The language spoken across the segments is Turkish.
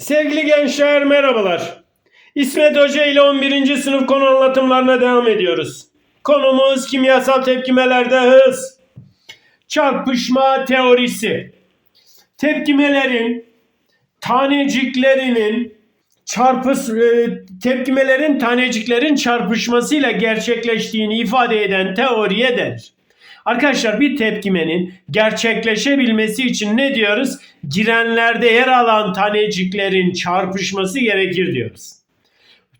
Sevgili gençler merhabalar. İsmet Hoca ile 11. sınıf konu anlatımlarına devam ediyoruz. Konumuz kimyasal tepkimelerde hız. Çarpışma teorisi. Tepkimelerin taneciklerinin çarpış e, tepkimelerin taneciklerin çarpışmasıyla gerçekleştiğini ifade eden teoriye denir. Arkadaşlar bir tepkimenin gerçekleşebilmesi için ne diyoruz? Girenlerde yer alan taneciklerin çarpışması gerekir diyoruz.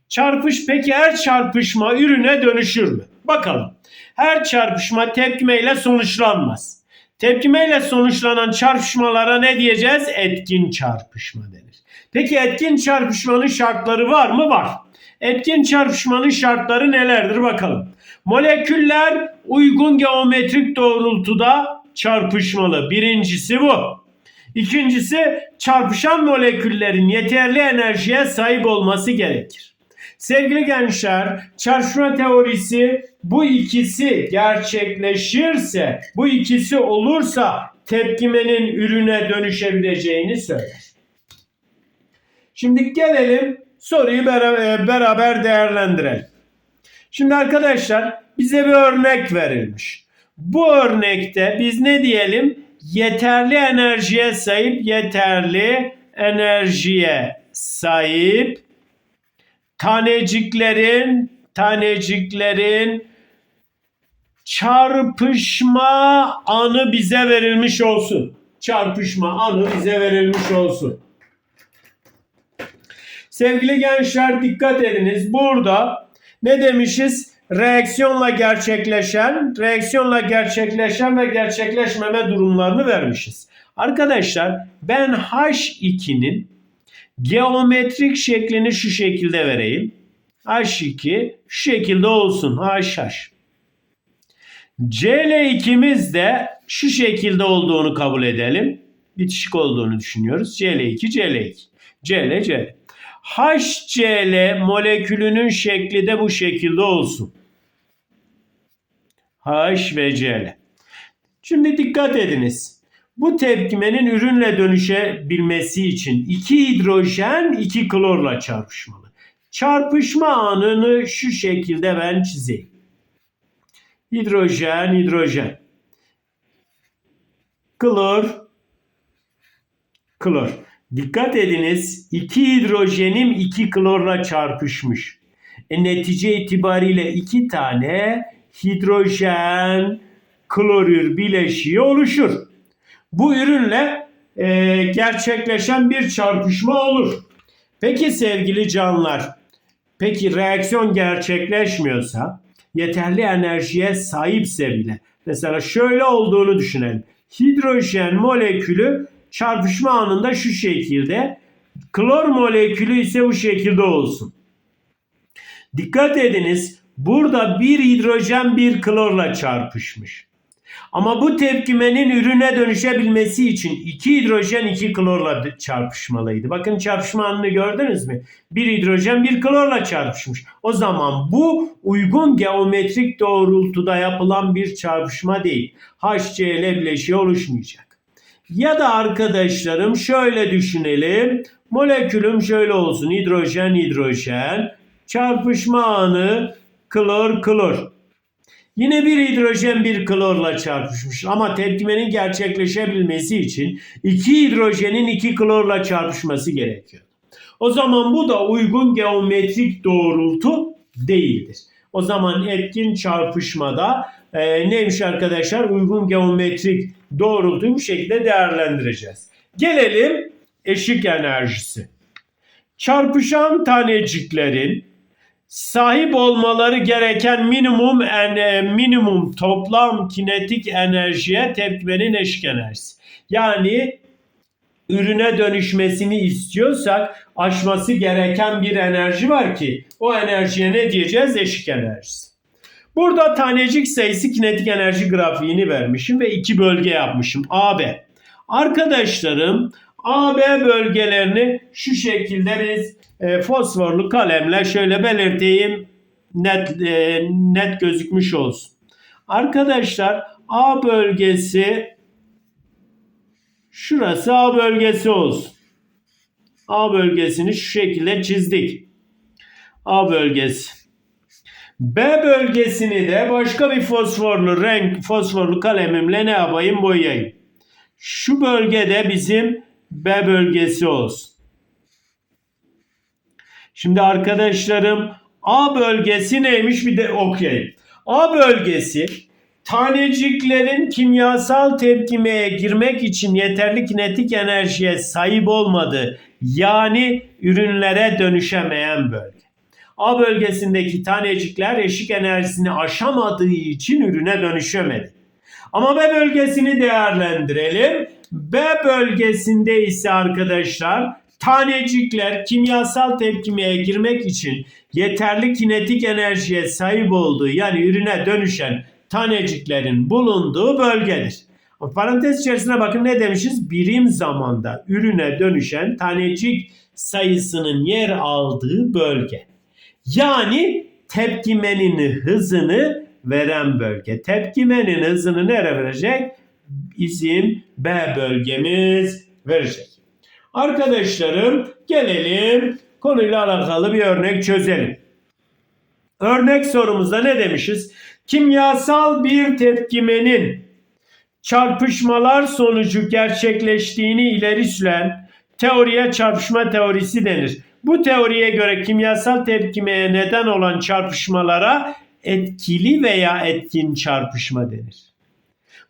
Çarpış peki her çarpışma ürüne dönüşür mü? Bakalım. Her çarpışma tepkimeyle sonuçlanmaz. Tepkimeyle sonuçlanan çarpışmalara ne diyeceğiz? Etkin çarpışma denir. Peki etkin çarpışmanın şartları var mı? Var. Etkin çarpışmanın şartları nelerdir bakalım. Moleküller uygun geometrik doğrultuda çarpışmalı. Birincisi bu. İkincisi çarpışan moleküllerin yeterli enerjiye sahip olması gerekir. Sevgili gençler, çarpışma teorisi bu ikisi gerçekleşirse, bu ikisi olursa tepkimenin ürüne dönüşebileceğini söyler. Şimdi gelelim soruyu beraber, beraber değerlendirelim. Şimdi arkadaşlar bize bir örnek verilmiş. Bu örnekte biz ne diyelim? Yeterli enerjiye sahip, yeterli enerjiye sahip taneciklerin taneciklerin çarpışma anı bize verilmiş olsun. Çarpışma anı bize verilmiş olsun. Sevgili gençler dikkat ediniz. Burada ne demişiz? Reaksiyonla gerçekleşen, reaksiyonla gerçekleşen ve gerçekleşmeme durumlarını vermişiz. Arkadaşlar ben H2'nin geometrik şeklini şu şekilde vereyim. H2 şu şekilde olsun. HH. CL2'miz de şu şekilde olduğunu kabul edelim. Bitişik olduğunu düşünüyoruz. CL2, CL2. CL, CL. HCl molekülünün şekli de bu şekilde olsun. H ve Cl. Şimdi dikkat ediniz. Bu tepkimenin ürünle dönüşebilmesi için iki hidrojen iki klorla çarpışmalı. Çarpışma anını şu şekilde ben çizeyim. Hidrojen, hidrojen. Klor, klor. Dikkat ediniz iki hidrojenim iki klorla çarpışmış. E, netice itibariyle iki tane hidrojen klorür bileşiği oluşur. Bu ürünle e, gerçekleşen bir çarpışma olur. Peki sevgili canlar, peki reaksiyon gerçekleşmiyorsa, yeterli enerjiye sahipse bile, mesela şöyle olduğunu düşünelim. Hidrojen molekülü çarpışma anında şu şekilde, klor molekülü ise bu şekilde olsun. Dikkat ediniz, burada bir hidrojen bir klorla çarpışmış. Ama bu tepkimenin ürüne dönüşebilmesi için iki hidrojen iki klorla çarpışmalıydı. Bakın çarpışma anını gördünüz mü? Bir hidrojen bir klorla çarpışmış. O zaman bu uygun geometrik doğrultuda yapılan bir çarpışma değil. HCl bileşiği oluşmayacak. Ya da arkadaşlarım şöyle düşünelim. Molekülüm şöyle olsun. Hidrojen hidrojen. Çarpışma anı klor klor. Yine bir hidrojen bir klorla çarpışmış ama tepkimenin gerçekleşebilmesi için iki hidrojenin iki klorla çarpışması gerekiyor. O zaman bu da uygun geometrik doğrultu değildir. O zaman etkin çarpışmada e, neymiş arkadaşlar? Uygun geometrik doğrultuyu bu şekilde değerlendireceğiz. Gelelim eşik enerjisi. Çarpışan taneciklerin sahip olmaları gereken minimum en, minimum toplam kinetik enerjiye tepkimenin eşik enerjisi. Yani ürüne dönüşmesini istiyorsak aşması gereken bir enerji var ki o enerjiye ne diyeceğiz? Eşik enerjisi. Burada tanecik sayısı kinetik enerji grafiğini vermişim ve iki bölge yapmışım. AB. Arkadaşlarım AB bölgelerini şu şekilde biz e, fosforlu kalemle şöyle belirteyim. Net e, net gözükmüş olsun. Arkadaşlar A bölgesi şurası A bölgesi olsun. A bölgesini şu şekilde çizdik. A bölgesi. B bölgesini de başka bir fosforlu renk, fosforlu kalemimle ne yapayım boyayayım. Şu bölgede bizim B bölgesi olsun. Şimdi arkadaşlarım A bölgesi neymiş bir de okuyayım. A bölgesi taneciklerin kimyasal tepkimeye girmek için yeterli kinetik enerjiye sahip olmadığı yani ürünlere dönüşemeyen bölge. A bölgesindeki tanecikler eşik enerjisini aşamadığı için ürüne dönüşemedi. Ama B bölgesini değerlendirelim. B bölgesinde ise arkadaşlar tanecikler kimyasal tepkimeye girmek için yeterli kinetik enerjiye sahip olduğu yani ürüne dönüşen taneciklerin bulunduğu bölgedir. Parantez içerisine bakın ne demişiz? Birim zamanda ürüne dönüşen tanecik sayısının yer aldığı bölge. Yani tepkimenin hızını veren bölge. Tepkimenin hızını nereye verecek? Bizim B bölgemiz verecek. Arkadaşlarım gelelim konuyla alakalı bir örnek çözelim. Örnek sorumuzda ne demişiz? Kimyasal bir tepkimenin çarpışmalar sonucu gerçekleştiğini ileri süren teoriye çarpışma teorisi denir. Bu teoriye göre kimyasal tepkimeye neden olan çarpışmalara etkili veya etkin çarpışma denir.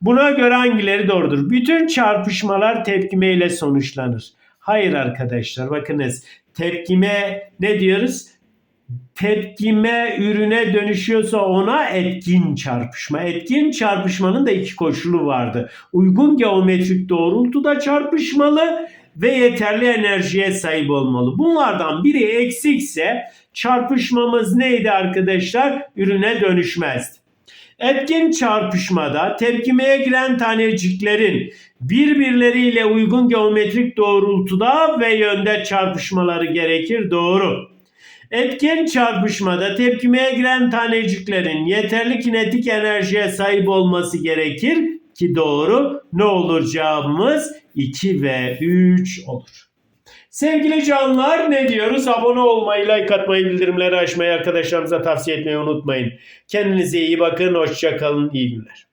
Buna göre hangileri doğrudur? Bütün çarpışmalar tepkime ile sonuçlanır. Hayır arkadaşlar bakınız tepkime ne diyoruz? Tepkime ürüne dönüşüyorsa ona etkin çarpışma. Etkin çarpışmanın da iki koşulu vardı. Uygun geometrik doğrultuda çarpışmalı ve yeterli enerjiye sahip olmalı. Bunlardan biri eksikse çarpışmamız neydi arkadaşlar? Ürüne dönüşmezdi. Etkin çarpışmada tepkimeye giren taneciklerin birbirleriyle uygun geometrik doğrultuda ve yönde çarpışmaları gerekir. Doğru. Etken çarpışmada tepkimeye giren taneciklerin yeterli kinetik enerjiye sahip olması gerekir ki doğru. Ne olur cevabımız 2 ve 3 olur. Sevgili canlar ne diyoruz? Abone olmayı, like atmayı, bildirimleri açmayı arkadaşlarımıza tavsiye etmeyi unutmayın. Kendinize iyi bakın, hoşçakalın, iyi günler.